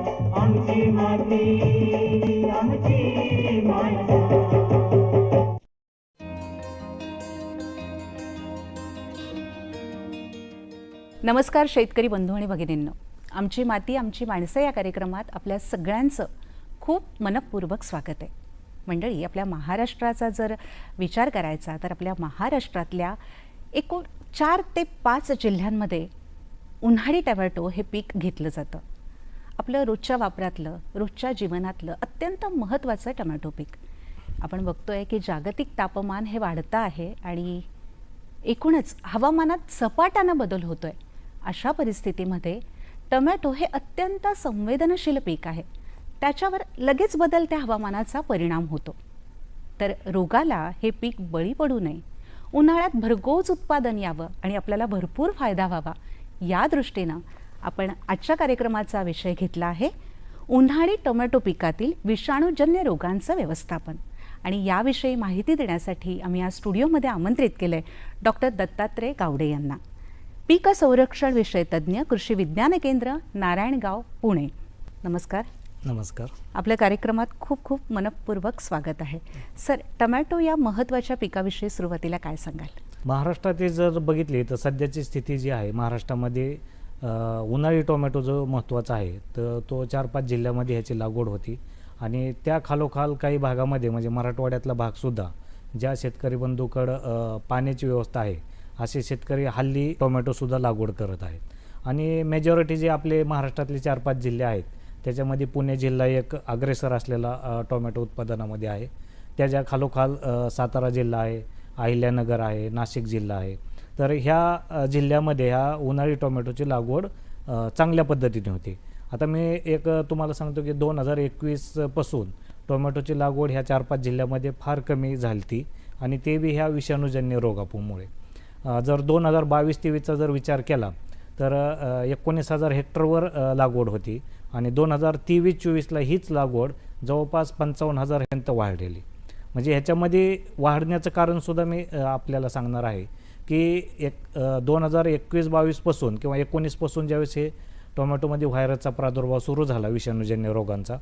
आमची माती आमची माणसं. नमस्कार शेतकरी बंधू आणि भगिनींनो. आमची माती आमची माणसं या कार्यक्रमात आपल्या सगळ्यांचं खूप मनपूर्वक स्वागत आहे. मंडळी आपल्या महाराष्ट्राचा जर विचार करायचा तर आपल्या महाराष्ट्रातल्या एकूण चार ते पाच जिल्ह्यांमध्ये उन्हाळी टमॅटो हे पीक घेतलं जातं. आपलं रोजच्या वापरातलं रोजच्या जीवनातलं अत्यंत महत्त्वाचं टमॅटो पीक. आपण बघतोय की जागतिक तापमान हे वाढतं आहे आणि एकूणच हवामानात झपाट्यानं बदल होतोय. अशा परिस्थितीमध्ये टोमॅटो हे अत्यंत संवेदनशील पीक आहे. त्याच्यावर लगेच बदलत्या हवामानाचा परिणाम होतो. तर रोगाला हे पीक बळी पडू नये. उन्हाळ्यात भरघोस उत्पादन यावं आणि आपल्याला भरपूर फायदा व्हावा या दृष्टीनं आपण आजच्या कार्यक्रमाचा विषय घेतला आहे उन्हाळी टोमॅटो पिकातील विषाणूजन्य रोगांचं व्यवस्थापन. आणि याविषयी माहिती देण्यासाठी आम्ही आज स्टुडिओमध्ये आमंत्रित केलं आहे डॉक्टर दत्तात्रय गावडे यांना. पीक संरक्षण विषय तज्ज्ञ कृषी विज्ञान केंद्र नारायणगाव पुणे. नमस्कार. नमस्कार. आपल्या कार्यक्रमात खूप खूप मनपूर्वक स्वागत आहे. सर टमॅटो या महत्त्वाच्या पिकाविषयी सुरुवातीला काय सांगाल? महाराष्ट्रात जर बघितली तर सध्याची स्थिती जी आहे महाराष्ट्रामध्ये उन्हाळी टोमॅटो जो महत्त्वाचा आहे तर तो चार पाच जिल्ह्यामध्ये ह्याची लागवड होती. आणि त्या खालोखाल काही भागामध्ये म्हणजे मराठवाड्यातला भागसुद्धा ज्या शेतकरी बंधूकडं पाण्याची व्यवस्था आहे असे शेतकरी हल्ली टोमॅटोसुद्धा लागवड करत आहेत. आणि मेजॉरिटी जे आपले महाराष्ट्रातले चार पाच जिल्हे आहेत त्याच्यामध्ये पुणे जिल्हा एक अग्रेसर असलेला टोमॅटो उत्पादनामध्ये आहे. त्याच्या खालोखाल सातारा जिल्हा आहे अहिल्यानगर आहे नाशिक जिल्हा आहे तर ह्या जिल्ह्यामध्ये ह्या उन्हाळी टोमॅटोची लागवड चांगल्या पद्धतीने होती. आता मी एक तुम्हाला सांगतो की दोन हजार एकवीसपासून टोमॅटोची लागवड ह्या चार पाच जिल्ह्यामध्ये फार कमी झाली ती आणि ते बी ह्या विषाणूजन्य रोगापूमुळे जर दोन हजार बावीस तेवीसचा जर विचार केला तर एकोणीस हजार हेक्टरवर लागवड होती आणि दोन हजार तेवीस चोवीसला हीच लागवड जवळपास पंचावन्न हजारपर्यंत वाढलेली. म्हणजे ह्याच्यामध्ये वाढण्याचं कारणसुद्धा मी आपल्याला सांगणार आहे. की एक दोन हजार एकवीस बावीसपासून किंवा एकोणीसपासून ज्यावेळेस हे टोमॅटोमध्ये व्हायरसचा प्रादुर्भाव सुरू झाला विषाणूजन्य रोगांचा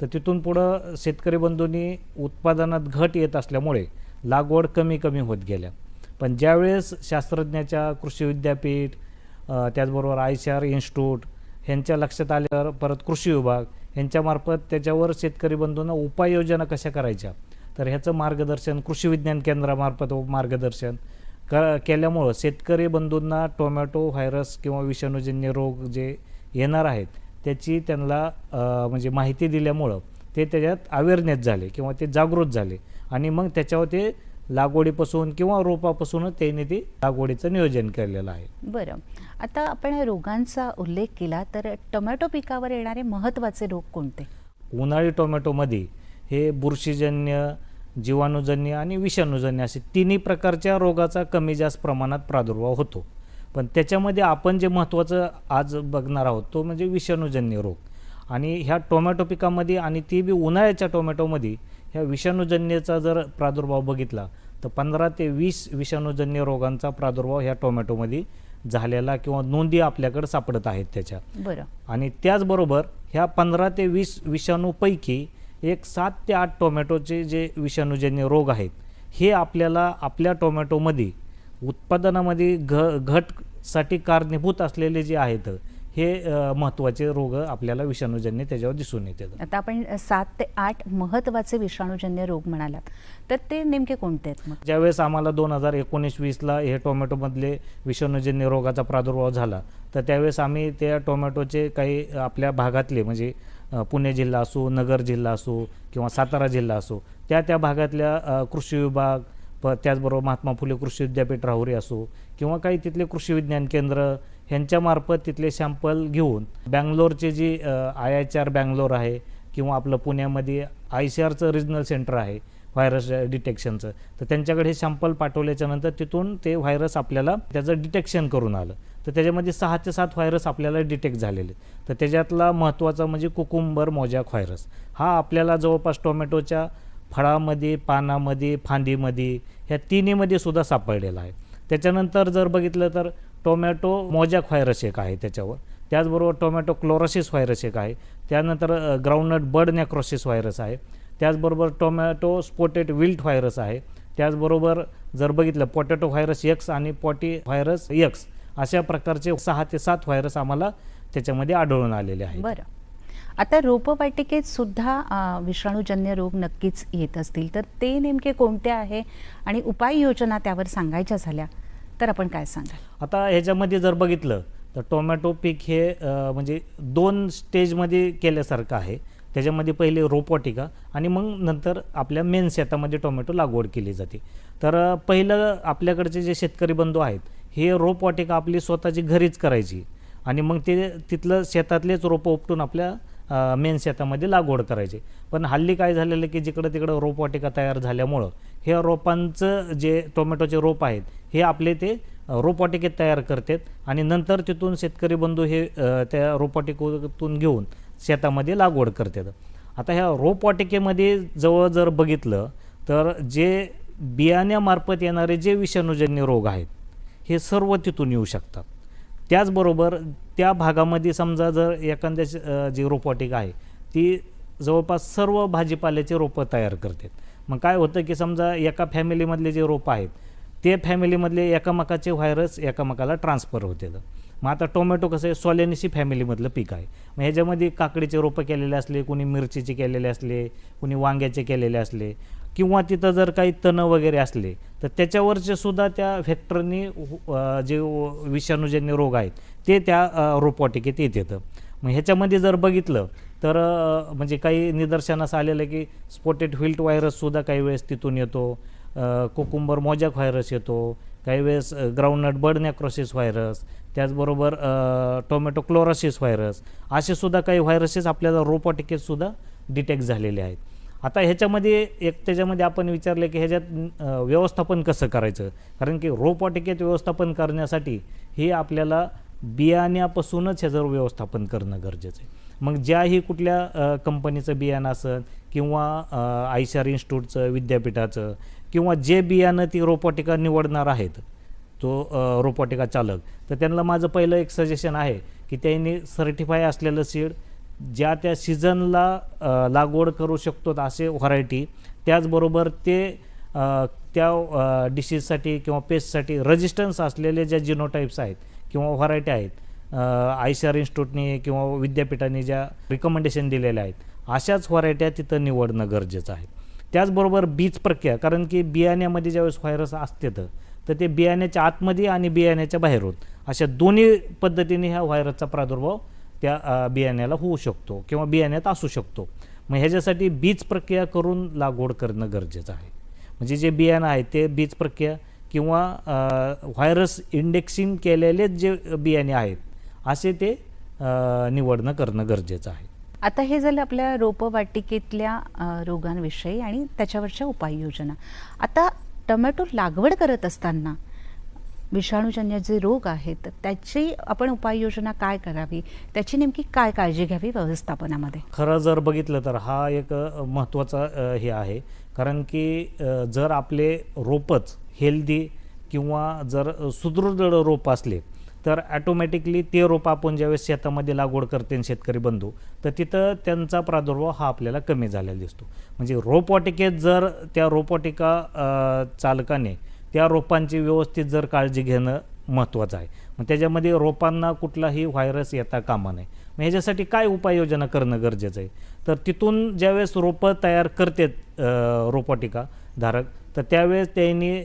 तर तिथून पुढं शेतकरी बंधूंनी उत्पादनात घट येत असल्यामुळे लागवड कमी कमी होत गेल्या. पण ज्यावेळेस शास्त्रज्ञाच्या कृषी विद्यापीठ त्याचबरोबर आय सी आर इन्स्टिट्यूट ह्यांच्या लक्षात आल्यावर परत कृषी विभाग ह्यांच्यामार्फत त्याच्यावर शेतकरी बंधूंना उपाययोजना कशा करायच्या तर ह्याचं मार्गदर्शन कृषी विज्ञान केंद्रामार्फत मार्गदर्शन क केल्यामुळं शेतकरी बंधूंना टोमॅटो व्हायरस किंवा विषाणूजन्य रोग जे येणार आहेत त्याची त्यांना म्हणजे माहिती दिल्यामुळं ते त्याच्यात अवेअरनेस झाले किंवा ते जागृत झाले आणि मग त्याच्यावर ते लागवडीपासून किंवा रोपापासूनच त्यांनी ती लागवडीचं नियोजन केलेलं आहे. बरं. आता आपण रोगांचा उल्लेख केला तर टोमॅटो पिकावर येणारे महत्त्वाचे रोग कोणते? उन्हाळी टोमॅटोमध्ये हे बुरशीजन्य जीवाणूजन्य आणि विषाणूजन्य असे तिन्ही प्रकारच्या रोगाचा कमी जास्त प्रमाणात प्रादुर्भाव होतो. पण त्याच्यामध्ये आपण जे महत्त्वाचं आज बघणार आहोत तो म्हणजे विषाणूजन्य रोग. आणि ह्या टोमॅटो पिकामध्ये आणि ती बी उन्हाळ्याच्या टोमॅटोमध्ये ह्या विषाणूजन्यचा जर प्रादुर्भाव बघितला तर पंधरा ते वीस विषाणूजन्य रोगांचा प्रादुर्भाव ह्या टोमॅटोमध्ये झालेला किंवा नोंदी आपल्याकडे सापडत आहेत त्याच्या. बरं. आणि त्याचबरोबर ह्या पंधरा ते वीस विषाणूपैकी एक सात ते आठ टोमॅटोचे जे विषाणूजन्य रोग आहेत हे आपल्याला आपल्या टोमॅटोमध्ये उत्पादनामध्ये घ घटसाठी कारणीभूत असलेले जे आहेत हे महत्त्वाचे रोग आपल्याला विषाणूजन्य त्याच्यावर दिसून येतात. आता आपण सात ते आठ महत्त्वाचे विषाणूजन्य रोग म्हणालात तर ते नेमके कोणते आहेत मग? ज्यावेळेस आम्हाला दोन हजार एकोणीस वीसला हे टोमॅटोमधले विषाणूजन्य रोगाचा प्रादुर्भाव झाला तर त्यावेळेस आम्ही त्या टोमॅटोचे काही आपल्या भागातले म्हणजे पुणे जिल्हा असो नगर जिल्हा असो किंवा सातारा जिल्हा असो त्या त्या भागातल्या कृषी विभाग प त्याचबरोबर महात्मा फुले कृषी विद्यापीठ राहुरी असो किंवा काही तिथले कृषी विज्ञान केंद्र ह्यांच्यामार्फत तिथले सॅम्पल घेऊन बँगलोरचे G I H R Bangalore आहे किंवा आपलं पुण्यामध्ये आय सी आरचं रिजनल सेंटर आहे व्हायरस डिटेक्शनचं तर त्यांच्याकडे हे सॅम्पल पाठवल्याच्यानंतर तिथून ते व्हायरस आपल्याला त्याचं डिटेक्शन करून आलं. तर त्याच्यामध्ये सहा ते सात व्हायरस आपल्याला डिटेक्ट झालेले तर त्याच्यातला महत्त्वाचा म्हणजे कुकुंबर मोजॅक व्हायरस. हा आपल्याला जवळपास टोमॅटोच्या फळामध्ये पानामध्ये फांदीमध्ये ह्या तिन्हीमध्ये सुद्धा सापडलेला आहे. त्याच्यानंतर जर बघितलं तर टोमॅटो मोजॅक व्हायरस एक आहे त्याच्यावर. त्याचबरोबर टोमॅटो क्लोरोसिस व्हायरस एक आहे. त्यानंतर ग्राउंडनट बर्ड नॅक्रोसिस व्हायरस आहे. त्याचबरोबर टोमॅटो स्पोटेट विल्ट व्हायरस आहे. त्याचबरोबर जर बघितलं पोटॅटो व्हायरस यक्स आणि पॉटी व्हायरस यक्स अशा प्रकारचे सहा ते सात व्हायरस आम्हाला त्याच्यामध्ये आढळून आलेले आहेत. बरं. आता रोपवाटिकेत सुद्धा विषाणूजन्य रोग नक्कीच येत असतील. तर ते नेमके कोणते आहे आणि उपाययोजना त्यावर सांगायच्या झाल्या तर आपण काय सांगाल? आता ह्याच्यामध्ये जर बघितलं तर टोमॅटो पीक हे म्हणजे दोन स्टेजमध्ये केल्यासारखं आहे. त्याच्यामध्ये पहिले रोपवाटिका आणि मग नंतर आपल्या मेन शेतामध्ये टोमॅटो लागवड केली जाते. तर पहिलं आपल्याकडचे जे शेतकरी बंधू आहेत हे रोपवाटिका आपली स्वतःची घरीच करायची. आणि मग ते तिथलं शेतातलेच रोपं उपटून आपल्या मेन शेतामध्ये लागवड करायची. पण हल्ली काय झालेलं की जिकडं तिकडं रोपवाटिका तयार झाल्यामुळं हे रोपांचं जे टोमॅटोचे रोप आहेत हे आपले ते रोपवाटिकेत तयार करतात आणि नंतर तिथून शेतकरी बंधू हे त्या रोपवाटिकेतून घेऊन शेतामध्ये लागवड करतात. आता ह्या रोपवाटिकेमध्ये जवळ जर बघितलं तर जे बियाण्यामार्फत येणारे जे विषाणूजन्य रोग आहेत हे सर्व तिथून येऊ शकतात. त्याचबरोबर त्या भागामध्ये समजा जर एखाद्या जी रोपवाटिका आहे ती जवळपास सर्व भाजीपाल्याचे रोपं तयार करते. मग काय होतं की समजा एका फॅमिलीमधले जे रोपं आहेत ते फॅमिलीमधले एकामेकाचे व्हायरस एकामेकाला ट्रान्सफर होते. मग आता टोमॅटो कसं आहे सोलेनिसी फॅमिलीमधलं पीक आहे. मग ह्याच्यामध्ये काकडीचे रोपं केलेले असले कुणी मिरचीचे केलेले असले कुणी वांग्याचे केलेले असले किंवा तिथं जर काही तणं वगैरे असले तर त्याच्यावरचे सुद्धा त्या फॅक्टरनी जे विषाणूजन्य रोग आहेत ते त्या रोपवाटिकेत येत येतं. मग ह्याच्यामध्ये जर बघितलं तर म्हणजे काही निदर्शनास आलेलं आहे की स्पोटेड व्हिल्ट व्हायरससुद्धा काही वेळेस तिथून येतो कोकुंबर मोजॅक व्हायरस येतो काही वेळेस ग्राउंडनट बर्ड नॅक्रोसिस व्हायरस त्याचबरोबर टोमॅटो क्लोरोसिस व्हायरस असे सुद्धा काही व्हायरसेस आपल्याला रोपवाटिकेतसुद्धा डिटेक्ट झालेले आहेत. आता ह्याच्यामध्ये एक त्याच्यामध्ये आपण विचारलं की ह्याच्यात व्यवस्थापन कसं करायचं? कारण की रोपवाटिकेत व्यवस्थापन करण्यासाठी हे आपल्याला बियाण्यापासूनच ह्याचं व्यवस्थापन करणं गरजेचं आहे. मग ज्याही कुठल्या कंपनीचं बियाणं असेल किंवा आयशार इन्स्टिट्यूटचं विद्यापीठाचं किंवा जे बियाणं ती रोपवाटिका निवडणार आहेत तो रोपवाटिका चालक तर त्यांना माझं पहिलं एक सजेशन आहे की त्यांनी सर्टिफाय असलेलं सीड ज्या त्या सीझनला लागवड करू शकतो असे व्हरायटी त्याचबरोबर ते त्या डिशीजसाठी किंवा पेस्टसाठी रजिस्टन्स असलेले ज्या जिनोटाईप्स आहेत किंवा व्हरायटी आहेत आयसीआर इन्स्टिट्यूटनी किंवा विद्यापीठाने ज्या रिकमेंडेशन दिलेल्या आहेत अशाच व्हरायट्या तिथं निवडणं गरजेचं आहे. त्याचबरोबर बीज प्रक्रिया कारण की बियाण्यामध्ये ज्यावेळेस व्हायरस असते तर तर ते बियाण्याच्या आतमध्ये आणि बियाण्याच्या बाहेरून अशा दोन्ही पद्धतीने ह्या व्हायरसचा प्रादुर्भाव त्या बियाण्याला होऊ शकतो किंवा बियाण्यात असू शकतो. मग ह्याच्यासाठी बीज प्रक्रिया करून लागवड करणं गरजेचं आहे. म्हणजे जे बियाणं आहे ते बीज प्रक्रिया किंवा व्हायरस इंडेक्सिंग केलेलेच जे बियाणे आहेत असे ते निवडणं करणं गरजेचं आहे. आता हे झालं आपल्या रोपवाटिकेतल्या रोगांविषयी आणि त्याच्यावरच्या उपाययोजना. आता टमॅटो लागवड करत असताना विषाणूजन्य जे रोग आहेत त्याची आपण उपाययोजना काय करावी? त्याची नेमकी काय काळजी घ्यावी व्यवस्थापनामध्ये? खरं जर बघितलं तर हा एक महत्त्वाचा हे आहे. कारण की जर आपले रोपच हेल्दी किंवा जर सुदृढ रोप असले तर ॲटोमॅटिकली ते रोप आपण ज्यावेळेस शेतामध्ये लागवड करते शेतकरी बंधू तर तिथं त्यांचा प्रादुर्भाव हा आपल्याला कमी झालेला दिसतो. म्हणजे रोपवाटिकेत जर त्या रोपवाटिका चालकाने त्या रोपांची व्यवस्थित जर काळजी घेणं महत्त्वाचं आहे. मग त्याच्यामध्ये रोपांना कुठलाही व्हायरस येता कामा नये. मग ह्याच्यासाठी काय उपाययोजना करणं गरजेचं आहे? तर तिथून ज्यावेळेस रोपं तयार करते रोपाटिका रोपवाटिका धारक तर त्यावेळेस त्यांनी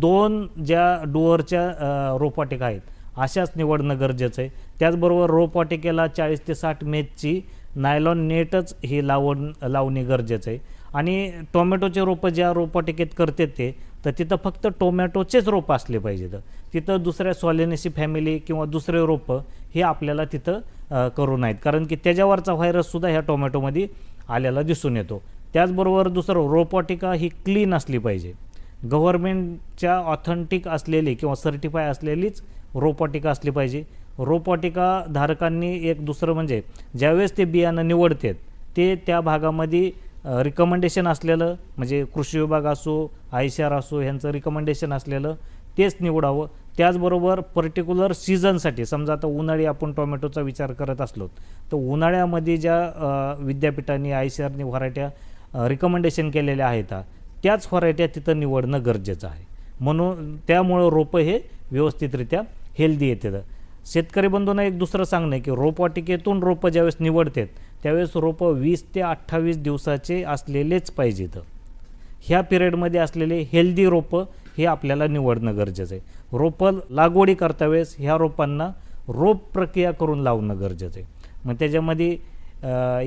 दोन ज्या डोअरच्या रोपाटिका रोपवाटिका आहेत अशाच निवडणं गरजेचं आहे. त्याचबरोबर रोपवाटिकेला चाळीस ते साठ मेचची नायलॉन नेटच ही लावण लावणे गरजेचं आहे. आणि टोमॅटोचे रोपं ज्या रोपवाटिकेत करते ते तर तिथं फक्त टोमॅटोचेच रोपं असले पाहिजेत. तिथं दुसऱ्या सॉलेनेसी फॅमिली किंवा दुसरे रोपं हे आपल्याला तिथं करू नाहीत. कारण की त्याच्यावरचा व्हायरससुद्धा ह्या टोमॅटोमध्ये आलेला दिसून येतो. त्याचबरोबर दुसरं रोपवाटिका ही क्लीन असली पाहिजे. गव्हर्मेंटच्या ऑथेंटिक असलेली किंवा सर्टिफाय असलेलीच रोपवाटिका असली पाहिजे. रोपवाटिका धारकांनी एक दुसरं म्हणजे ज्यावेळेस ते बियाणं निवडतात ते त्या भागामध्ये रिकमेंडेशन असलेलं म्हणजे कृषी विभाग असो आय सी आर असो ह्यांचं रिकमेंडेशन असलेलं तेच निवडावं. त्याचबरोबर पर्टिक्युलर सीझनसाठी समजा आता उन्हाळी आपण टोमॅटोचा विचार करत असलो तर उन्हाळ्यामध्ये ज्या विद्यापीठांनी आय सी आरनी व्हरायट्या रिकमेंडेशन केलेल्या आहेत त्याच व्हरायट्या तिथं निवडणं गरजेचं आहे. म्हणून त्यामुळं रोपं हे व्यवस्थितरित्या हेल्दी येतात. शेतकरी बंधूंना एक दुसरं सांगणं की रोपवाटिकेतून रोपं ज्यावेळेस निवडतात त्यावेळेस रोपं वीस ते अठ्ठावीस दिवसाचे असलेलेच पाहिजेत. ह्या पिरियडमध्ये असलेले हेल्दी रोपं हे आपल्याला निवडणं गरजेचं आहे. रोपं लागवडी करता वेळेस ह्या रोपांना रोप प्रक्रिया करून लावणं गरजेचं आहे. मग त्याच्यामध्ये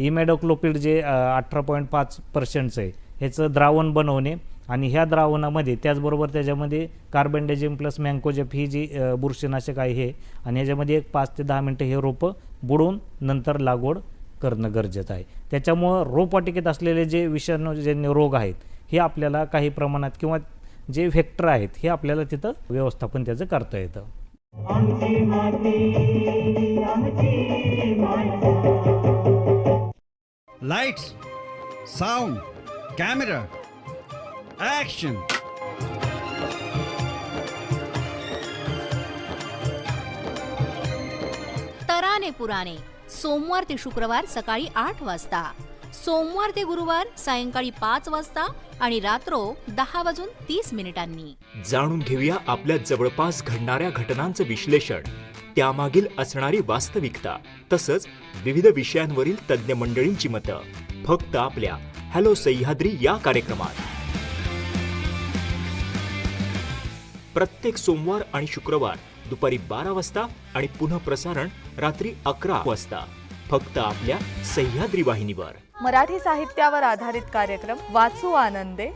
इमॅडोक्लोपिड जे अठरा पॉईंट पाच पर्सेंटचं आहे ह्याचं द्रावण बनवणे आणि ह्या द्रावणामध्ये त्याचबरोबर त्याच्यामध्ये कार्बनडेजिम प्लस मँकोजेप ही जी बुरशीनाशक आहे हे आणि ह्याच्यामध्ये एक पाच ते दहा मिनटं हे रोपं बुडवून नंतर लागवड करणं गरजेचं आहे. त्याच्यामुळं रोपवाटिकेत असलेले जे विषाणूजन्य रोग आहेत हे आपल्याला काही प्रमाणात किंवा जे व्हेक्टर आहेत हे आपल्याला तिथं व्यवस्थापन त्याचं करता येतं. Lights, sound, camera, action. तराने पुराणे. सोमवार ते शुक्रवार सकाळी आठ वाजता. सोमवार ते गुरुवार सायंकाळी पाच वाजता आणि रात्रो दहा वाजून तीस मिनिटांनी. जाणून घेऊया आपल्या जवळपास घडणाऱ्या घटनांचं विश्लेषण. त्यामागील असणारी वास्तविकता तसंच विविध विषयांवरील तज्ज्ञ मंडळींची मतं. फक्त आपल्या हॅलो सह्याद्री या कार्यक्रमात. प्रत्येक सोमवार आणि शुक्रवार दुपारी बारा वाजता आणि पुन्हा प्रसारण रात्री अकरा वाजता. फक्त आपल्या सह्याद्री वाहिनीवर. मराठी साहित्यावर आधारित कार्यक्रम वाचू आनंदे.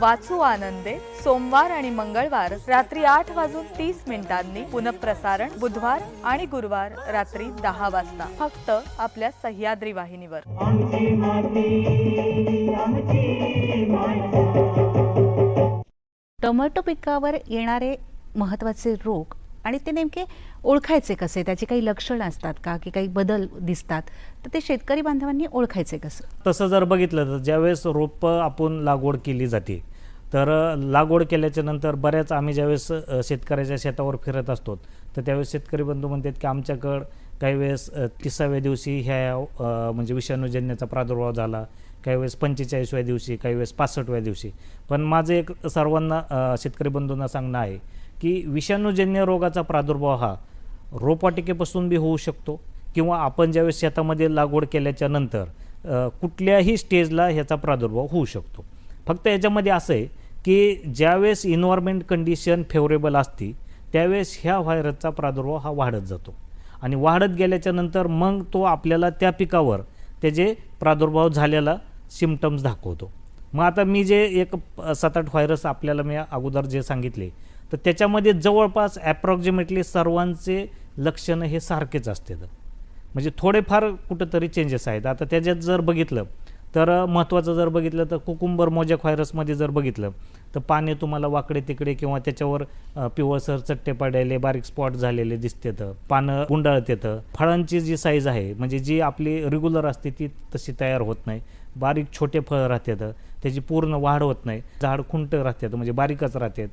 वाचू आनंदे सोमवार आणि मंगळवार रात्री आठ वाजून तीस मिनिटांनी पुनःप्रसारण बुधवार आणि गुरुवार रात्री दहा वाजता. फक्त आपल्या सह्याद्री वाहिनीवर. टोमॅटो पिकावर येणारे महत्त्वाचे रोग आणि ते नेमके ओळखायचे कसे? त्याची काही लक्षणं असतात का? की काही बदल दिसतात. तर ते शेतकरी बांधवांनी ओळखायचे कसं? तसं जर बघितलं तर ज्यावेळेस रोपं आपण लागवड केली जाते तर लागवड केल्याच्यानंतर बऱ्याच आम्ही ज्यावेळेस शेतकऱ्याच्या शेतावर फिरत असतो तर त्यावेळेस शेतकरी बंधू म्हणतात की आमच्याकडं काही वेळेस तिसाव्या दिवशी ह्या म्हणजे विषाणूजन्याचा प्रादुर्भाव झाला काही वेळेस पंचेचाळीसव्या दिवशी काही वेळेस पासष्टव्या दिवशी. पण माझं एक सर्वांना शेतकरी बंधूंना सांगणं आहे की विषाणूजन्य रोगाचा प्रादुर्भाव हा रोपवाटिकेपासून बी होऊ शकतो किंवा आपण ज्यावेळेस शेतामध्ये लागवड केल्याच्यानंतर कुठल्याही स्टेजला ह्याचा प्रादुर्भाव होऊ शकतो. फक्त याच्यामध्ये असं आहे की ज्यावेळेस इन्व्हायरमेंट कंडिशन फेवरेबल असती त्यावेळेस ह्या व्हायरसचा प्रादुर्भाव हा वाढत जातो. आणि वाढत गेल्याच्यानंतर मग तो आपल्याला त्या पिकावर त्याचे प्रादुर्भाव झालेला सिमटम्स दाखवतो. मग आता मी जे एक सात आठ व्हायरस आपल्याला मी अगोदर जे सांगितले तर त्याच्यामध्ये जवळपास ॲप्रॉक्झिमेटली सर्वांचे लक्षणं हे सारखेच असतात. म्हणजे थोडेफार कुठंतरी चेंजेस आहेत. आता त्याच्यात जर बघितलं तर महत्त्वाचं जर बघितलं तर कुकुंबर मोजॅक व्हायरसमध्ये जर बघितलं तर पाने तुम्हाला वाकडे तिकडे किंवा त्याच्यावर पिवळसर चट्टे पडलेले बारीक स्पॉट झालेले दिसतेत. पानं गुंडाळत येतं. फळांची जी साईज आहे म्हणजे जी आपली रेग्युलर असते ती तशी तयार होत नाही. बारीक छोटे फळं राहतात. त्याची पूर्ण वाढ होत नाही. झाड खुंट राहतात म्हणजे बारीकच राहतात.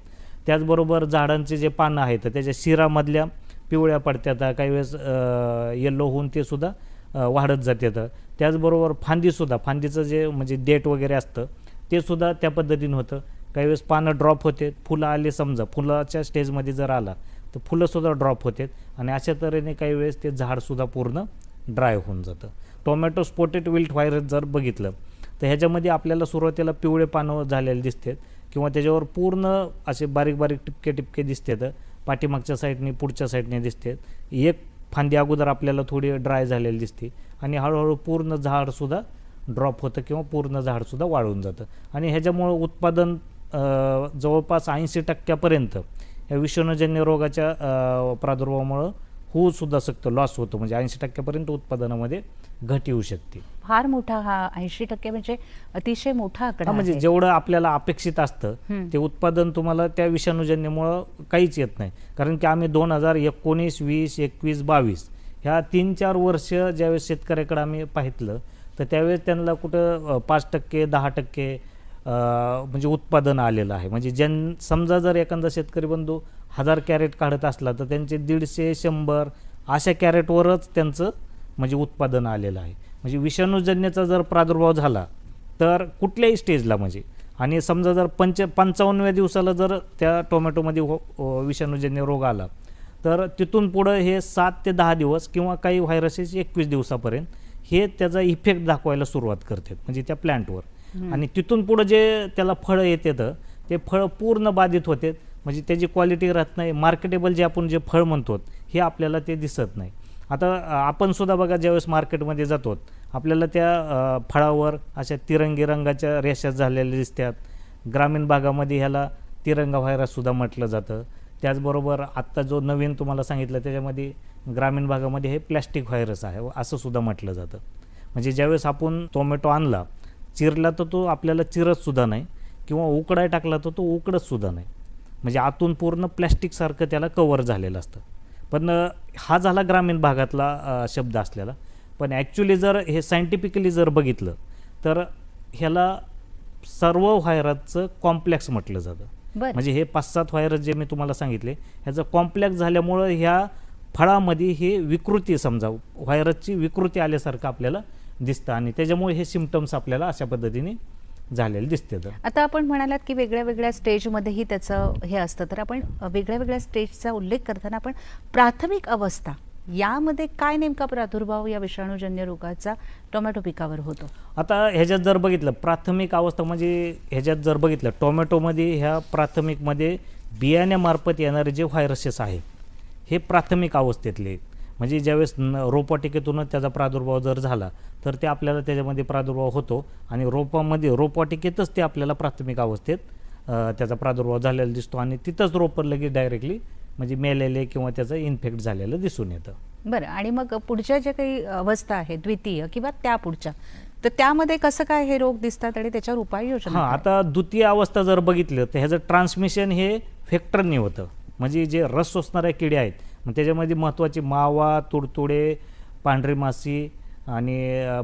त्याचबरोबर झाडांचे जे पानं आहेत त्याच्या शिरामधल्या पिवळ्या पडतात काही वेळेस येल्लो होऊन ते सुद्धा वाढत जातात. त्याचबरोबर फांदीसुद्धा फांदीचं जे म्हणजे डेट वगैरे असतं ते सुद्धा त्या पद्धतीनं होतं. काही वेळेस पानं ड्रॉप होते फुलं आले समजा फुलाच्या स्टेजमध्ये जर आला तर फुलंसुद्धा ड्रॉप होतात आणि अशा तऱ्हेने काही वेळेस ते झाडसुद्धा पूर्ण ड्राय होऊन जातं. टोमॅटो स्पोटेड विल्ट व्हायरस जर बघितलं तर ह्याच्यामध्ये आपल्याला सुरुवातीला पिवळे पानं झालेले दिसतात किंवा त्याच्यावर पूर्ण असे बारीक बारीक टिपके टिपके दिसतात पाठीमागच्या साईडने पुढच्या साईडने दिसतात. एक फांदी अगोदर आपल्याला थोडी ड्राय झालेली दिसते. आणि हळूहळू पूर्ण झाडसुद्धा ड्रॉप होतं किंवा पूर्ण झाडसुद्धा वाळून जातं आणि ह्याच्यामुळं उत्पादन जवळपास ऐंशी टक्क्यापर्यंत या विषाणूजन्य रोगाच्या प्रादुर्भावामुळं होऊ सुद्धा शकतं लॉस होतो म्हणजे ऐंशी टक्क्यापर्यंत उत्पादनामध्ये घट येऊ शकते फार मोठा हा ऐंशी टक्के म्हणजे अतिशय मोठा आकडा म्हणजे. जेवढं आपल्याला अपेक्षित असतं. ते उत्पादन तुम्हाला त्या विषाणूजन्यमुळं काहीच येत नाही कारण की आम्ही दोन हजार एकोणीस वीस एकवीस बावीस ह्या तीन चार वर्ष ज्यावेळेस शेतकऱ्याकडे आम्ही पाहितलं तर त्यावेळेस त्यांना कुठं पाच टक्के दहा टक्के म्हणजे उत्पादन आलेलं आहे. म्हणजे ज्यां समजा जर एखादा शेतकरी बंधू हजार कॅरेट काढत असला तर त्यांचे दीडशे शंभर अशा कॅरेटवरच त्यांचं म्हणजे उत्पादन आलेलं आहे. म्हणजे विषाणूजन्याचा जर प्रादुर्भाव झाला तर कुठल्याही स्टेजला म्हणजे. आणि समजा जर पंच पंचावन्नव्या दिवसाला जर त्या टोमॅटोमध्ये हो- विषाणूजन्य रोग आला तर तिथून पुढं हे सात ते दहा दिवस किंवा काही व्हायरसेस एकवीस दिवसापर्यंत हे त्याचा इफेक्ट दाखवायला सुरुवात करतात म्हणजे त्या प्लॅन्टवर आणि तिथून पुढं जे त्याला फळं येतात ते फळं पूर्ण बाधित होते म्हणजे त्याची क्वालिटी राहत नाही. मार्केटेबल जे आपण जे फळ म्हणतो हे आपल्याला ते दिसत नाही. आता आपण सुद्धा बघा ज्यावेळेस मार्केटमध्ये जातो आपल्याला त्या फळावर अशा तिरंगी रंगाच्या रेषा झालेल्या दिसतात. ग्रामीण भागामध्ये ह्याला तिरंगा व्हायरससुद्धा म्हटलं जातं. त्याचबरोबर आत्ता जो नवीन तुम्हाला सांगितलं त्याच्यामध्ये ग्रामीण भागामध्ये हे प्लॅस्टिक व्हायरस आहे. असं सुद्धा म्हटलं जातं. म्हणजे ज्यावेळेस आपण टोमॅटो आणला चिरला तर तो आपल्याला चिरतसुद्धा नाही किंवा उकडाय टाकला तर तो उकडतसुद्धा नाही. म्हणजे आतून पूर्ण प्लॅस्टिकसारखं त्याला कवर झालेलं असतं. पण हा झाला ग्रामीण भागातला शब्द असलेला. पण ॲक्च्युली जर हे सायंटिफिकली जर बघितलं तर ह्याला सर्व व्हायरसचं कॉम्प्लेक्स म्हटलं जातं. म्हणजे हे पाच सात व्हायरस जे मी तुम्हाला सांगितले ह्याचं कॉम्प्लेक्स झाल्यामुळं ह्या फळामध्ये हे विकृती समजा व्हायरसची विकृती आल्यासारखं आपल्याला दिसतं आणि त्याच्यामुळे हे सिमटम्स आपल्याला अशा पद्धतीने झालेले दिसते तर. आता आपण म्हणालात की वेगळ्या वेगळ्या स्टेजमध्येही त्याचं हे असतं तर आपण वेगळ्या वेगळ्या स्टेजचा उल्लेख करताना आपण प्राथमिक अवस्था यामध्ये काय नेमका प्रादुर्भाव या विषाणूजन्य रोगाचा टोमॅटो पिकावर होतो? आता ह्याच्यात जर बघितलं प्राथमिक अवस्था म्हणजे ह्याच्यात जर बघितलं टोमॅटोमध्ये ह्या प्राथमिकमध्ये बियाण्यामार्फत येणारे जे व्हायरसेस आहेत हे प्राथमिक अवस्थेतले म्हणजे ज्यावेळेस न- रोपवाटिकेतूनच त्याचा प्रादुर्भाव जर झाला तर ते आपल्याला त्याच्यामध्ये प्रादुर्भाव होतो आणि रोपामध्ये रोपवाटिकेतच ते आपल्याला प्राथमिक अवस्थेत त्याचा प्रादुर्भाव झालेला दिसतो आणि तिथंच रोपं लगेच डायरेक्टली म्हणजे मेलेले किंवा त्याचं इन्फेक्ट झालेलं दिसून येतं बरं आणि मग पुढच्या ज्या काही अवस्था आहेत द्वितीय किंवा त्या पुढच्या तर त्यामध्ये कसं काय हे रोग दिसतात आणि त्याच्यावर उपाययोजना हां? आता द्वितीय अवस्था जर बघितलं तर ह्याचं ट्रान्समिशन हे फेक्टरने होतं म्हणजे जे रस शोषणाऱ्या किडे आहेत मग त्याच्यामध्ये महत्त्वाचे मावा तुडतुडे पांढरी माशी आणि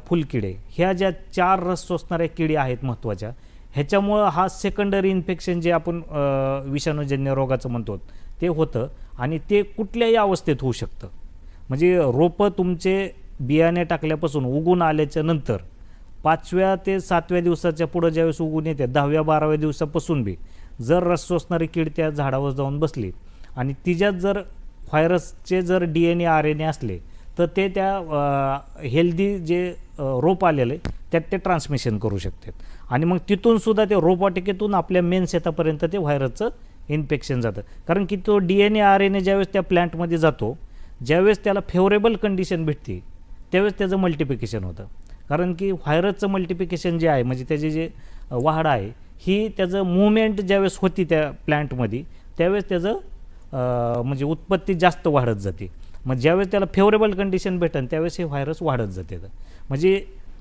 फुलकिडे ह्या ज्या चार रस शोषणाऱ्या किडे आहेत महत्त्वाच्या ह्याच्यामुळं हा सेकंडरी इन्फेक्शन जे आपण विषाणूजन्य रोगाचं म्हणतो ते होतं आणि ते कुठल्याही अवस्थेत होऊ शकतं. म्हणजे रोपं तुमचे बियाणे टाकल्यापासून उगून आल्याच्यानंतर पाचव्या ते सातव्या दिवसाच्या पुढं ज्यावेळेस उगून येते दहाव्या बाराव्या दिवसापासून बी जर रस असणारी कीड त्या झाडावर जाऊन बसली आणि तिच्यात जर व्हायरसचे जर D N A R N A असले तर ते त्या हेल्दी जे रोप आलेलं आहे त्यात ते ट्रान्समिशन करू शकतात. आणि मग तिथून सुद्धा ते रोपवाटिकेतून आपल्या मेन शेतापर्यंत ते व्हायरसचं इन्फेक्शन जातं. कारण की तो D N A R N A ज्यावेळेस त्या प्लॅन्टमध्ये जातो ज्यावेळेस त्याला फेवरेबल कंडिशन भेटते त्यावेळेस त्याचं मल्टिप्लिकेशन होतं. कारण की व्हायरसचं मल्टिप्लिकेशन जे आहे म्हणजे त्याचे जे वाढ आहे ही त्याचं मुवमेंट ज्यावेळेस होती त्या प्लॅन्टमध्ये त्यावेळेस त्याचं म्हणजे उत्पत्ती जास्त वाढत जाते. मग ज्यावेळेस त्याला फेवरेबल कंडिशन भेटेल त्यावेळेस हे व्हायरस वाढत जाते. म्हणजे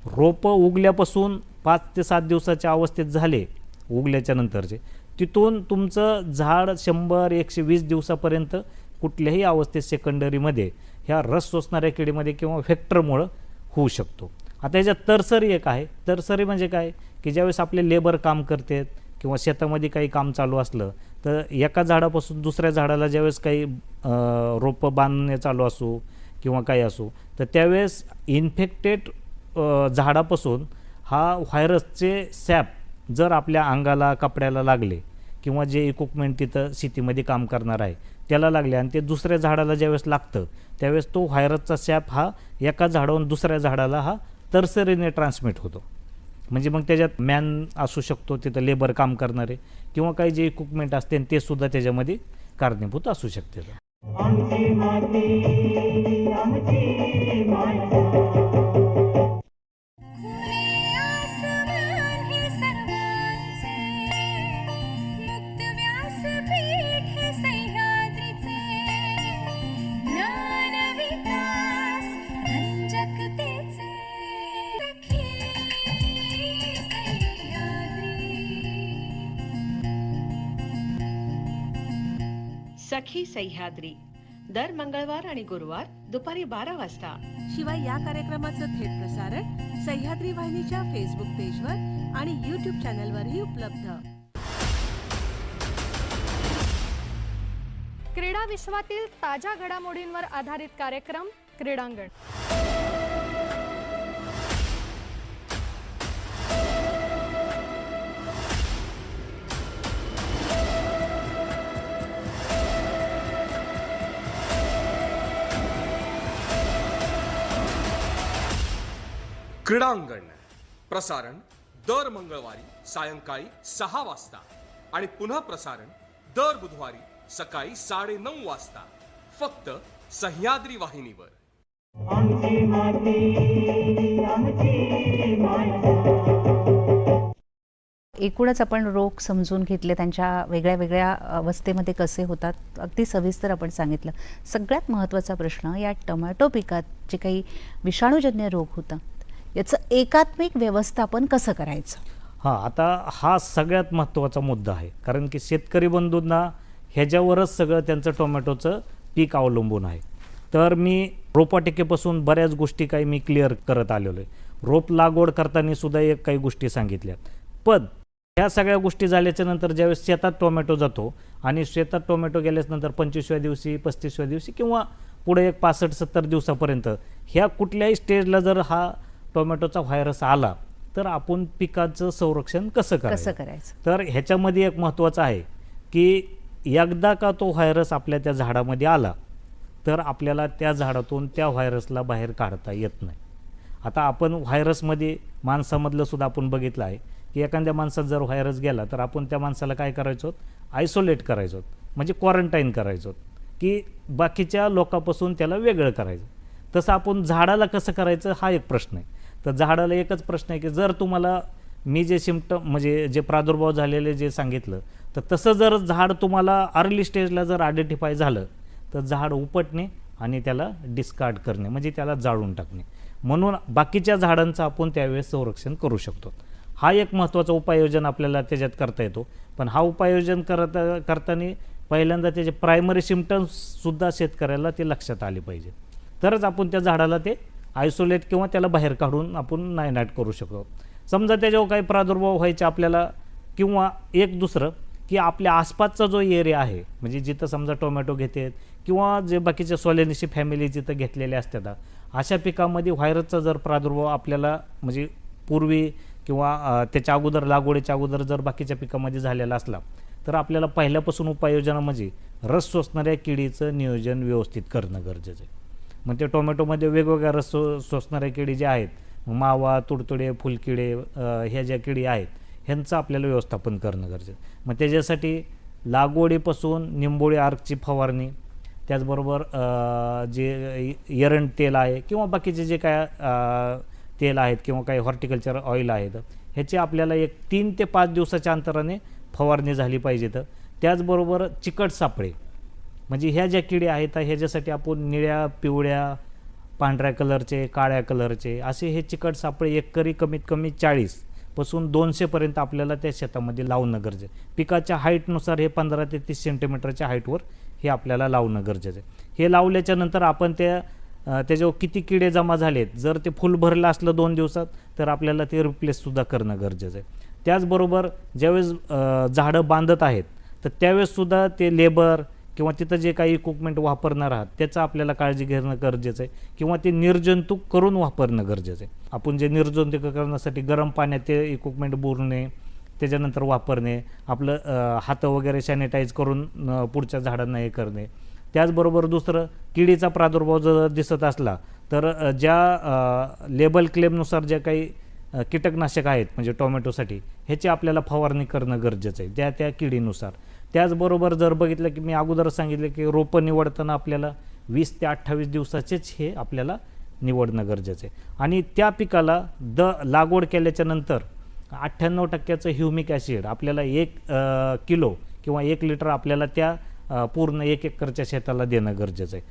रोपं उगल्यापासून पाच ते सात दिवसाच्या अवस्थेत झाले उगल्याच्या नंतरचे. तिथून तुमचं झाड शंभर एकशे वीस दिवसापर्यंत कुठल्याही अवस्थेत सेकंडरीमध्ये ह्या रस सोसणाऱ्या किडीमध्ये किंवा व्हेक्टरमुळं होऊ शकतो. आता याच्यात तरसरी एक आहे. तरसरी म्हणजे काय? की ज्यावेळेस आपले लेबर काम करतात किंवा शेतामध्ये काही काम चालू असलं तर एका झाडापासून दुसऱ्या झाडाला ज्यावेळेस काही रोपं बांधणे चालू असू किंवा काही असू तर त्यावेळेस इन्फेक्टेड झाडापासून हा व्हायरसचे सॅप जर आपल्या अंगाला कपड्याला लागले किंवा जे इक्विपमेंट तिथं शेतीमध्ये काम करणार आहे त्याला लागले आणि ते दुसऱ्या झाडाला ज्यावेळेस लागतं त्यावेळेस तो व्हायरसचा सॅप हा एका झाडावरून दुसऱ्या झाडाला हा तरसरीने ट्रान्समिट होतो. म्हणजे मग त्याच्यात मॅन असू शकतो तिथं लेबर काम करणारे किंवा काही जे इक्विपमेंट असते ते सुद्धा त्याच्यामध्ये कारणीभूत असू शकते. सखी सह्याद्री. दर मंगळवार आणि गुरुवार दुपारी बारा वाजता. शिवाय या कार्यक्रमाचं थेट प्रसारण सह्याद्री वाहिनीच्या फेसबुक पेजवर आणि यूट्यूब चॅनलवरही उपलब्ध. क्रीडा विश्वातील ताज्या घडामोडींवर आधारित कार्यक्रम क्रीडांगण. क्रीडांगण प्रसारण दर मंगळवारी सायंकाळी सहा वाजता आणि पुन्हा प्रसारण दर बुधवारी सकाळी साडे नऊ वाजता. फक्त सह्याद्री वाहिनीवर. आमची माती आमची माणसं. एकूणच आपण रोग समजून घेतले त्यांच्या वेगळ्या वेगळ्या अवस्थेमध्ये कसे होतात अगदी सविस्तर आपण सांगितलं. सगळ्यात महत्त्वाचा प्रश्न या टोमॅटो पिकात जे काही विषाणूजन्य रोग होतात याचं एकात्मिक व्यवस्थापन कसं करायचं? हां आता हा सगळ्यात महत्त्वाचा मुद्दा आहे. कारण की शेतकरी बंधूंना ह्याच्यावरच सगळं त्यांचं टोमॅटोचं पीक अवलंबून आहे. तर मी रोपाटिकेपासून बऱ्याच गोष्टी काही मी क्लिअर करत आलेलो आहे. रोप लागवड करताना सुद्धा एक काही गोष्टी सांगितल्या. पण ह्या सगळ्या गोष्टी झाल्याच्यानंतर ज्यावेळेस शेतात टोमॅटो जातो आणि शेतात टोमॅटो गेल्याच्यानंतर पंचवीसव्या दिवशी पस्तीसव्या दिवशी किंवा पुढे एक पासष्ट सत्तर दिवसापर्यंत ह्या कुठल्याही स्टेजला जर हा टोमॅटोचा व्हायरस आला तर आपण पिकाचं संरक्षण कसं कसं करायचं? करायचं तर ह्याच्यामध्ये एक महत्त्वाचं आहे की एकदा का तो व्हायरस आपल्या त्या झाडामध्ये आला तर आपल्याला त्या झाडातून त्या व्हायरसला बाहेर काढता येत नाही. आता आपण व्हायरसमध्ये माणसामधलं सुद्धा आपण बघितलं आहे की एखाद्या माणसात जर व्हायरस गेला तर आपण त्या माणसाला काय करायचो? आयसोलेट करायचो. म्हणजे क्वारंटाईन करायचो. की बाकीच्या लोकांपासून त्याला वेगळं करायचं. तसं आपण झाडाला कसं करायचं? हा एक प्रश्न आहे. तर झाडाला एकच प्रश्न आहे की जर तुम्हाला मी जे सिमटम म्हणजे जे प्रादुर्भाव झालेले जे सांगितलं तर तसं जर झाड तुम्हाला अर्ली स्टेजला जर आयडेंटिफाय झालं तर झाड उपटणे आणि त्याला डिस्कार्ड करणे म्हणजे त्याला जाळून टाकणे. म्हणून बाकीच्या झाडांचं आपण त्यावेळेस संरक्षण करू शकतो. हा एक महत्त्वाचा उपाययोजन आपल्याला त्याच्यात करता येतो. पण हा उपाययोजन करत करताना पहिल्यांदा त्याचे प्रायमरी सिमटम्ससुद्धा शेतकऱ्याला ते लक्षात आले पाहिजे. तरच आपण त्या झाडाला ते आयसोलेट किंवा त्याला बाहेर काढून आपण नायनाट करू शकतो. समजा त्याच्यावर काही प्रादुर्भाव व्हायचे आपल्याला किंवा एक दुसरं की आपल्या आसपासचा जो एरिया आहे म्हणजे जिथं समजा टोमॅटो घेतात किंवा जे बाकीच्या सोलेनिशी फॅमिली जिथं घेतलेल्या असतात अशा पिकामध्ये व्हायरसचा जर प्रादुर्भाव आपल्याला म्हणजे पूर्वी किंवा त्याच्या अगोदर लागवडीच्या अगोदर जर बाकीच्या पिकामध्ये झालेला असला तर आपल्याला पहिल्यापासून उपाययोजना म्हणजे रस सोसणाऱ्या किडीचं नियोजन व्यवस्थित करणं गरजेचं आहे. मग ते टोमॅटोमध्ये वेगवेगळ्या रस सोसणाऱ्या किडी ज्या आहेत मावा तुडतुडे फुलकिडे ह्या ज्या किडी आहेत ह्यांचं आपल्याला व्यवस्थापन करणं गरजेचं मग त्याच्यासाठी लागवडीपासून निंबोळी आर्कची फवारणी त्याचबरोबर जे एरंड तेल आहे किंवा बाकीचे जे काय तेल आहेत किंवा काही हॉर्टिकल्चर ऑइल आहेत ह्याची आपल्याला एक तीन ते पाच दिवसाच्या अंतराने फवारणी झाली पाहिजे तर त्याचबरोबर चिकट सापळे. म्हणजे ह्या ज्या किडे आहेत ह्याच्यासाठी आपण निळ्या पिवळ्या पांढऱ्या कलरचे काळ्या कलरचे असे हे चिकट सापळे एकरी कमीत कमी चाळीसपासून दोनशेपर्यंत आपल्याला त्या शेतामध्ये लावणं गरजेचं आहे. पिकाच्या हाईटनुसार हे पंधरा ते तीस सेंटीमीटरच्या हाईटवर हे आपल्याला लावणं गरजेचं आहे हे लावल्याच्या नंतर आपण त्या त्याच्यावर किती किडे जमा झालेत जर ते फुल भरलं असलं दोन दिवसात तर आपल्याला ते रिप्लेससुद्धा करणं गरजेचं आहे त्याचबरोबर ज्यावेळेस झाडं बांधत आहेत तर त्यावेळेससुद्धा ते लेबर किंवा तिथं जे काही इक्विपमेंट वापरणार आहात त्याचं आपल्याला काळजी घेणं गरजेचं आहे. किंवा ते निर्जंतुक करून वापरणं गरजेचं आहे. आपण जे निर्जंतुकीकरणासाठी गरम पाण्यात ते इक्विपमेंट बुरणे त्याच्यानंतर वापरणे आपलं हात हातं वगैरे सॅनिटाईज करून पुढच्या झाडांना हे करणे. त्याचबरोबर दुसरं किडीचा प्रादुर्भाव जर दिसत असला तर ज्या लेबल क्लेमनुसार ज्या काही कीटकनाशक आहेत म्हणजे टोमॅटोसाठी ह्याची आपल्याला फवारणी करणं गरजेचं आहे. त्या त्या किडीनुसार. त्याचबरोबर जर बघितलं की मी अगोदर सांगितलं की रोपं निवडताना आपल्याला वीस ते अठ्ठावीस दिवसाचेच हे आपल्याला निवडणं गरजेचं आहे. आणि त्या पिकाला द लागवड केल्याच्यानंतर अठ्ठ्याण्णव टक्क्याचं ह्युमिक ॲसिड आपल्याला एक किलो किंवा एक लिटर आपल्याला त्या पूर्ण एक एकरच्या शेताला देणं गरजेचं आहे.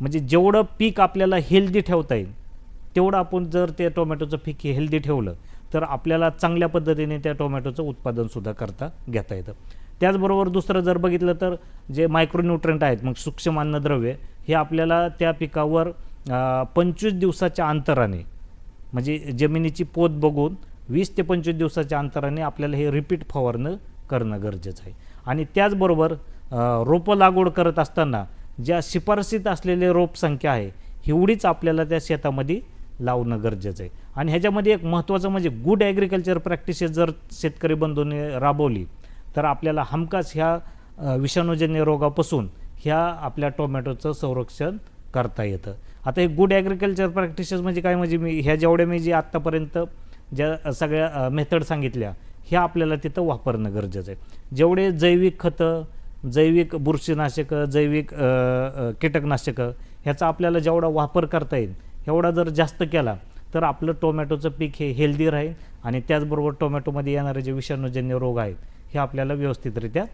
म्हणजे जेवढं पीक आपल्याला हेल्दी ठेवता येईल तेवढं आपण जर ते टोमॅटोचं पीक हेल्दी ठेवलं तर आपल्याला चांगल्या पद्धतीने त्या टोमॅटोचं उत्पादनसुद्धा करता घेता येतं. त्याचबरोबर दुसरं जर बघितलं तर जे मायक्रोन्यूट्रंट आहेत मग सूक्ष्म अन्नद्रव्य हे आपल्याला त्या पिकावर पंचवीस दिवसाच्या अंतराने म्हणजे जमिनीची पोत बघून वीस ते पंचवीस दिवसाच्या अंतराने आपल्याला हे रिपीट फवारणं करणं गरजेचं आहे. आणि त्याचबरोबर रोपं लागवड करत असताना ज्या शिफारसीत असलेले रोप संख्या आहे एवढीच आपल्याला त्या शेतामध्ये लावणं गरजेचं आहे. आणि ह्याच्यामध्ये एक महत्त्वाचं म्हणजे गुड ॲग्रिकल्चर प्रॅक्टिसेस जर शेतकरी बंधूने राबवली तर आपल्याला हमखास ह्या विषाणूजन्य रोगापासून ह्या आपल्या टोमॅटोचं संरक्षण करता येतं. आता हे गुड ॲग्रिकल्चर प्रॅक्टिसेस म्हणजे काय? म्हणजे मी ह्या जेवढ्या मी जे आत्तापर्यंत ज्या सगळ्या मेथड सांगितल्या ह्या आपल्याला तिथं वापरणं गरजेचं आहे. जेवढे जैविक खतं जैविक बुरशीनाशकं जैविक कीटकनाशकं ह्याचा आपल्याला जेवढा वापर करता येईल एवढा जर जास्त केला तर आपलं टोमॅटोचं पीक हे हेल्दी राहील आणि त्याचबरोबर टोमॅटोमध्ये येणारे जे विषाणूजन्य रोग आहेत हे आपल्याला व्यवस्थितरित्या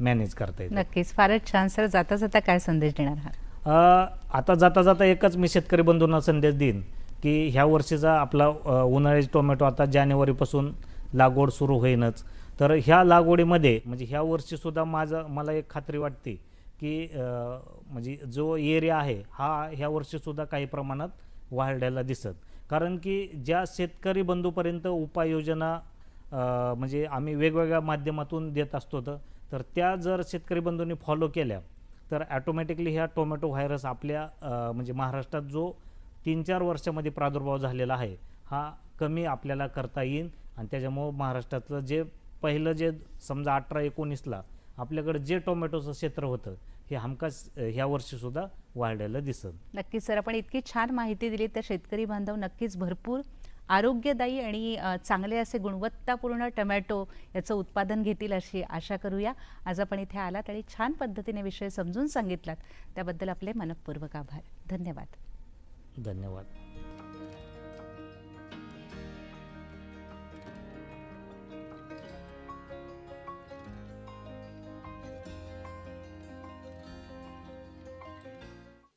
मॅनेज करता येईल नक्कीच. फारच छान. सर जाता जाता काय संदेश देणार आहात? आता जाता जाता एकच मी शेतकरी बंधूंना संदेश देईन की ह्या वर्षीचा आपला उन्हाळ्याचे टोमॅटो आता जानेवारीपासून लागवड सुरू होईनच. तर ह्या लागवडीमध्ये म्हणजे ह्या वर्षीसुद्धा माझं मला एक खात्री वाटते की म्हणजे जो एरिया आहे हा ह्या वर्षीसुद्धा काही प्रमाणात वाढलेला दिसत. कारण की ज्या शेतकरी बंधूपर्यंत उपाययोजना म्हणजे आम्ही वेगवेगळ्या माध्यमातून देत असतो तर त्या जर शेतकरी बंधूंनी फॉलो केल्या तर ॲटोमॅटिकली ह्या टोमॅटो व्हायरस आपल्या म्हणजे महाराष्ट्रात जो तीन चार वर्षामध्ये प्रादुर्भाव झालेला आहे हा कमी आपल्याला करता येईल आणि त्याच्यामुळं महाराष्ट्रातलं जे पहिलं जे समजा अठरा एकोणीसला आपल्याकडे जे टोमॅटोचं क्षेत्र होतं हे हमखास ह्या वर्षीसुद्धा वाढलेलं दिसत. नक्कीच सर. आपण इतकी छान माहिती दिली तर शेतकरी बांधव नक्कीच भरपूर आरोग्यदायी आणि चांगले असे गुणवत्तापूर्ण टमॅटो याचं उत्पादन घेतील अशी आशा करूया. आज आपण इथे आलात आणि छान पद्धतीने विषय समजून सांगितलात. त्याबद्दल आपले मनपूर्वक आभार. धन्यवाद. धन्यवाद.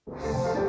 you